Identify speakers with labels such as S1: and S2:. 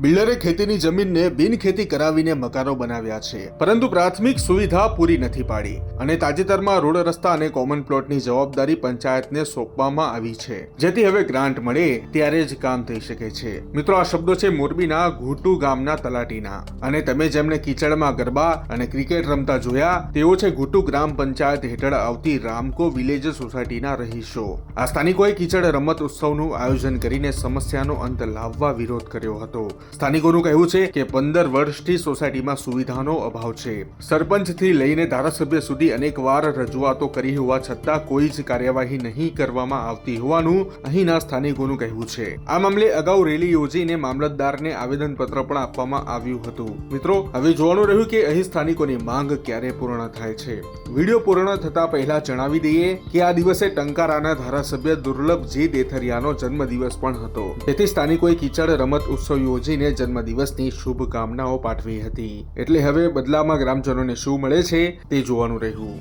S1: બિલ્ડરે ખેતીની જમીનને બિનખેતી કરાવીને મકાનો બનાવ્યા છે. પરંતુ પ્રાથમિક સુવિધા પૂરી નથી પાડી અને તાજેતરમાં રોડ રસ્તા અને કોમન પ્લોટની જવાબદારી પંચાયતને સોંપવામાં આવી છે. જેથી હવે ગ્રાન્ટ મળે ત્યારે જ કામ થઈ શકે છે. મિત્રો, આ શબ્દો છે મોરબીના ઘૂટુ ગામના તલાટીના. અને તમે જેમને કીચડમાં ગરબા અને ક્રિકેટ રમતા જોયા, તેઓ છે ઘૂટુ ગ્રામ પંચાયત હેઠળ આવતી રામકો વિલેજ સોસાયટીના રહીશો. આ સ્થાનિકોએ કીચડ રમત ઉત્સવનું આયોજન કરીને સમસ્યાનો અંત લાવવા વિરોધ કર્યો હતો. સ્થાનિકોનું કહેવું છે કે પંદર વર્ષથી સોસાયટીમાં સુવિધાનો અભાવ છે. સરપંચથી લઈને ધારાસભ્ય સુધી અનેકવાર રજૂઆતો કરી હોવા છતાં કોઈ જ કાર્યવાહી નહીં કરવામાં આવતી હોવાનું અહીંના સ્થાનિકોનું કહેવું છે. આ મામલે અગાઉ રેલી યોજીને મામલતદારને આવેદનપત્ર પણ આપવામાં આવ્યું હતું. મિત્રો, હવે જોવાનું રહ્યું કે અહીં સ્થાનિકોની માંગ ક્યારે પૂર્ણ થાય છે. વીડિયો પૂર્ણ થતા પહેલા જણાવી દઈએ કે આ દિવસે ટંકારાના ધારાસભ્ય દુર્લભજી દેથરિયાનો જન્મદિવસ પણ હતો. તેથી સ્થાનિકોએ કિચડ રમત ઉત્સવ યોજીને જન્મદિવસની શુભકામનાઓ પાઠવી હતી. એટલે હવે બદલામાં ગ્રામજનોને શું મળે છે તે જોવાનું રહ્યું.